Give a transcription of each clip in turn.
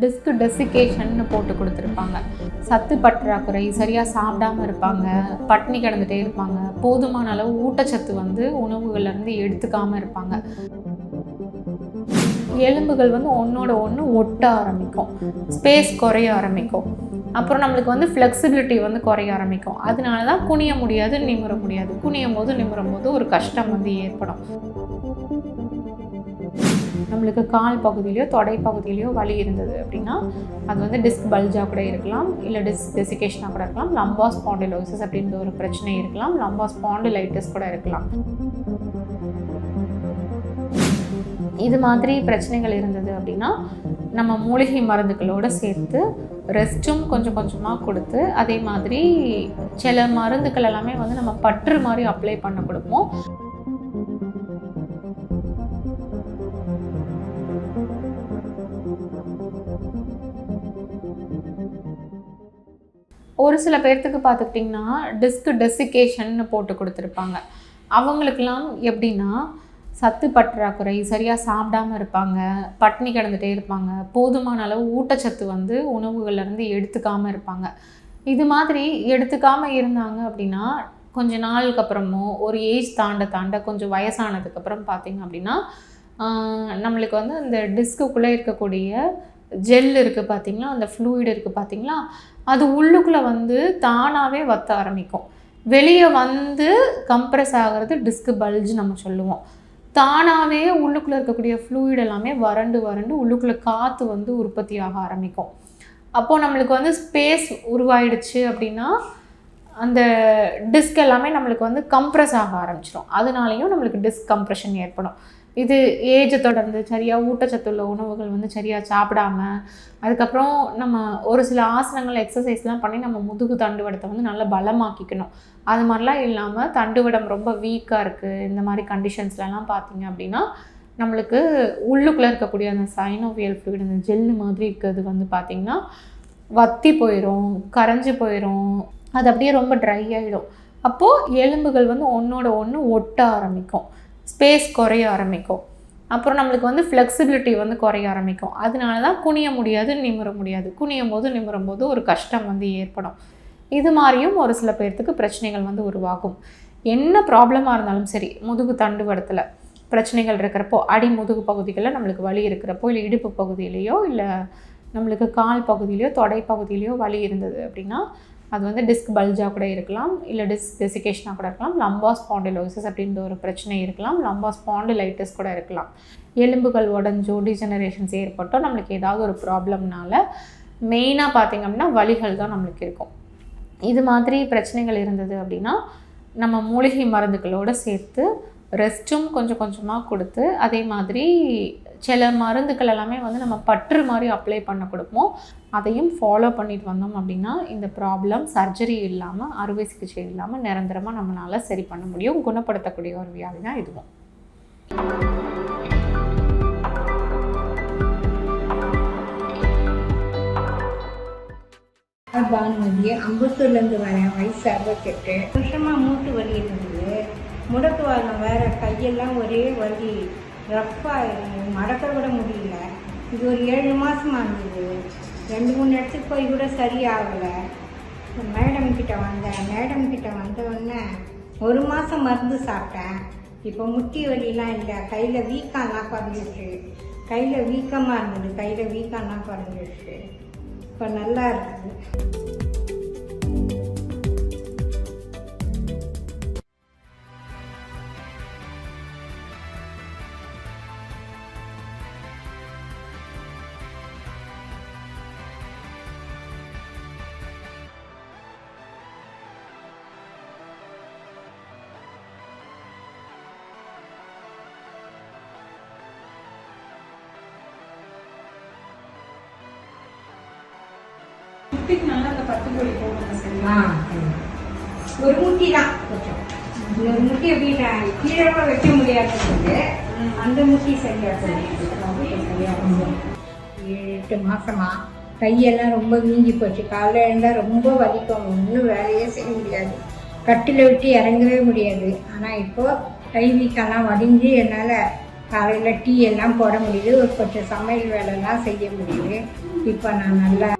Disk டெசிகேஷன்னு போட்டு கொடுத்துருப்பாங்க. சத்து பற்றாக்குறை சரியாக சாப்பிடாம இருப்பாங்க பட்னி கிடந்துட்டே இருப்பாங்க போதுமான அளவு ஊட்டச்சத்து வந்து உணவுகள்லேருந்து எடுத்துக்காமல் இருப்பாங்க. எலும்புகள் வந்து ஒன்றோட ஒன்று ஒட்ட ஆரம்பிக்கும். ஸ்பேஸ் குறைய ஆரம்பிக்கும். அப்புறம் நம்மளுக்கு வந்து ஃப்ளெக்சிபிலிட்டி வந்து குறைய ஆரம்பிக்கும். அதனால தான் குனிய முடியாது நிமிர முடியாது. குனியும் போது நிமிரும் போது ஒரு கஷ்டம் வந்து ஏற்படும். நம்மளுக்கு கால் பகுதியிலையோ தொடை பகுதியிலையோ வலி இருந்தது அப்படின்னா அது வந்து டிஸ்க் பல்ஜாக கூட இருக்கலாம் இல்லை டிஸ்க் டெசிகேஷனாக கூட இருக்கலாம் லம்பா ஸ்பாண்டிலோசிஸ் அப்படின்ற ஒரு பிரச்சனை இருக்கலாம் லம்பா ஸ்பாண்டிலைட்டிஸ் கூட இருக்கலாம். இது மாதிரி பிரச்சனைகள் இருந்தது அப்படின்னா நம்ம மூலிகை மருந்துகளோடு சேர்த்து ரெஸ்ட்டும் கொஞ்சம் கொஞ்சமாக கொடுத்து அதே மாதிரி சில மருந்துகள் எல்லாமே வந்து நம்ம பற்று மாதிரி அப்ளை பண்ண கொடுப்போம். ஒரு சில பேர்த்துக்கு பார்த்துக்கிட்டிங்கன்னா டிஸ்க் டெசிகேஷன்னு போட்டு கொடுத்துருப்பாங்க. அவங்களுக்கெல்லாம் எப்படின்னா சத்து பற்றாக்குறை சரியாக சாப்பிடாம இருப்பாங்க பட்னி கிடந்துட்டே இருப்பாங்க போதுமான அளவு ஊட்டச்சத்து வந்து உணவுகள்லேருந்து எடுத்துக்காமல் இருப்பாங்க. இது மாதிரி எடுத்துக்காமல் இருந்தாங்க அப்படின்னா கொஞ்ச நாளுக்கு அப்புறமோ ஒரு ஏஜ் தாண்ட தாண்ட கொஞ்சம் வயசானதுக்கப்புறம் பார்த்தீங்க அப்படின்னா நம்மளுக்கு வந்து அந்த டிஸ்க்குள்ளே இருக்கக்கூடிய ஜெல் இருக்குது பார்த்தீங்களா அந்த ஃப்ளூயிட் இருக்குது பார்த்தீங்களா அது உள்ளுக்குள்ளே வந்து தானாகவே வத்த ஆரம்பிக்கும். வெளியே வந்து கம்ப்ரெஸ் ஆகிறது டிஸ்க் பல்ஜ் நம்ம சொல்லுவோம். தானாகவே உள்ளுக்குள்ளே இருக்கக்கூடிய ஃப்ளூயிட் எல்லாமே வறண்டு வறண்டு உள்ளுக்குள்ளே காற்று வந்து உற்பத்தி ஆக ஆரம்பிக்கும். அப்போது நம்மளுக்கு வந்து ஸ்பேஸ் உருவாயிடுச்சு அப்படின்னா அந்த டிஸ்க் எல்லாமே நம்மளுக்கு வந்து கம்ப்ரெஸ் ஆக ஆரம்பிச்சிடும் அதனாலையும் நம்மளுக்கு டிஸ்க் கம்ப்ரெஷன் ஏற்படும். இது ஏஜை தொடர்ந்து சரியாக ஊட்டச்சத்துள்ள உணவுகள் வந்து சரியாக சாப்பிடாம அதுக்கப்புறம் நம்ம ஒரு சில ஆசனங்கள் எக்ஸசைஸ்லாம் பண்ணி நம்ம முதுகு தண்டுவடத்தை வந்து நல்லா பலமாக்கிக்கணும். அது மாதிரிலாம் இல்லாமல் தண்டுவடம் ரொம்ப வீக்காக இருக்குது இந்த மாதிரி கண்டிஷன்ஸ்லலாம் பார்த்தீங்க அப்படின்னா நம்மளுக்கு உள்ளுக்குள்ளே இருக்கக்கூடிய அந்த சைனோவியல் ஃப்ளூயிட் அந்த ஜெல்லு மாதிரி இருக்கிறது வந்து பார்த்திங்கன்னா வத்தி போயிடும் கரைஞ்சி போயிடும் அது அப்படியே ரொம்ப ட்ரை ஆகிடும் அப்போது எலும்புகள் வந்து ஒன்றோட ஒன்று ஒட்ட ஆரம்பிக்கும். ஸ்பேஸ் குறைய ஆரம்பிக்கும். அப்புறம் நம்மளுக்கு வந்து ஃப்ளெக்சிபிலிட்டி வந்து குறைய ஆரம்பிக்கும். அதனால தான் குனிய முடியாது நிமிர முடியாது. குனியும் போது நிமிரும் போது ஒரு கஷ்டம் வந்து ஏற்படும். இது மாதிரியும் ஒரு சில பேர்த்துக்கு பிரச்சனைகள் வந்து உருவாகும். என்ன ப்ராப்ளமாக இருந்தாலும் சரி முதுகு தண்டுவடத்தில் பிரச்சனைகள் இருக்கிறப்போ அடி முதுகு பகுதிகளில் நம்மளுக்கு வலி இருக்கிறப்போ இல்லை இடுப்பு பகுதியிலையோ இல்லை நம்மளுக்கு கால் பகுதியிலையோ தொடை பகுதியிலையோ வலி இருந்தது அப்படின்னா அது வந்து டிஸ்க் பல்ஜாக கூட இருக்கலாம் இல்லை டிஸ்க் டெசிகேஷனாக கூட இருக்கலாம். லம்பா ஸ்பாண்டிலோசிஸ் அப்படின்ற ஒரு பிரச்சனை இருக்கலாம். லம்பா ஸ்பாண்டிலைட்டிஸ் கூட இருக்கலாம். எலும்புகள் உடஞ்சோ டிஜெனரேஷன்ஸ் ஏற்பட்டோ நம்மளுக்கு ஏதாவது ஒரு ப்ராப்ளம்னால மெயினாக பார்த்திங்க அப்படின்னா வலிகள் தான் நம்மளுக்கு இருக்கும். இது மாதிரி பிரச்சனைகள் இருந்தது அப்படின்னா நம்ம மூலிகை மருந்துகளோடு சேர்த்து ரெஸ்ட்டும் கொஞ்சம் கொஞ்சமாக கொடுத்து அதே மாதிரி சில மருந்துகள் எல்லாமே வந்து நம்ம பற்று மாதிரி அப்ளை பண்ண கொடுப்போம். அதையும் ஃபாலோ பண்ணிட்டு வந்தோம் அப்படின்னா இந்த ப்ராப்ளம் சர்ஜரி இல்லாமல் அறுவை சிகிச்சை இல்லாமல் நிரந்தரமாக நம்மளால் சரி பண்ண முடியும். குணப்படுத்தக்கூடிய ஒரு வியாதி தான் இதுவும். பானுமதி அம்பத்தூர்லேருந்து வரேன். வயசு அறுபத்தெட்டு. வருஷமாக மூட்டு வலி இருந்தது. முடக்கு வாங்க வேற கையெல்லாம் ஒரே வலி. ரஃப்பாக மடக்க விட முடியல. இது ஒரு ஏழு மாதமாக இருந்தது. ரெண்டு மூணு இடத்துக்கு போய் கூட சரியாகலை. மேடம் கிட்ட வந்தேன் மேடம் கிட்ட வந்தவுடனே ஒரு மாதம் மருந்து சாப்பிட்டேன். இப்போ முட்டி வலிலாம் இல்லை. கையில் வீக்கம்லாம் குறைஞ்சிருச்சு கையில் வீக்கமாக இருந்தது. கையில் வீக்கம்லாம் குறைஞ்சிருச்சு இப்போ நல்லா இருக்குது. நல்லா அந்த போடுங்க சரியா. ஒரு முட்டி தான் கொஞ்சம். இன்னொரு முட்டி எப்படி கீழே கூட வைக்க முடியாதது அந்த முட்டி சரியா. சரியா எட்டு மாசமா கையெல்லாம் ரொம்ப வீங்கி போச்சு. காலைல எழுந்தால் ரொம்ப வலிக்கும். ஒன்றும் வேலையே செய்ய முடியாது. கட்டில விட்டு இறங்கவே முடியாது. ஆனால் இப்போ கை வீக்கெல்லாம் வடிஞ்சு என்னால் காலையில் டீ எல்லாம் போட முடியுது. ஒரு கொஞ்சம் சமையல் வேலைலாம் செய்ய முடியுது. இப்போ நான் நல்லா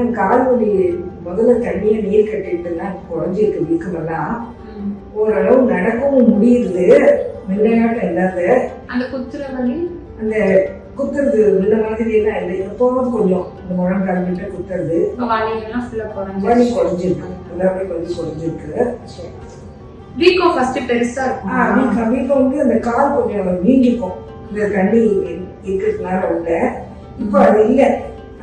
ஆனா கால் வலி முதல்ல தண்ணியை நீர் கட்டிட்டுனா குறைஞ்சிருக்கு வீக்கமெல்லாம் ஓரளவு நடக்கவும் முடியுது. முன்னையாட்டம் இல்லாத. அந்த குத்துற வலி? அந்த குத்துறது முன்ன மாதிரி எல்லாம் இல்லை. எப்போவும் கொஞ்சம் இந்த முழங்கால் கிட்ட குத்துறது. வலி குறைஞ்சிருக்கு. எல்லாமே கொஞ்சம் குறைஞ்சிருக்கு. வீக்கம் ஃபர்ஸ்ட் பெருசா ஆ, வீக்கம் வீக்கம் வந்து அந்த கால் கொஞ்சம் நீங்கிக்கும். இந்த தண்ணி இருக்கிறதுனால உள்ள. இப்போ அது இல்லை.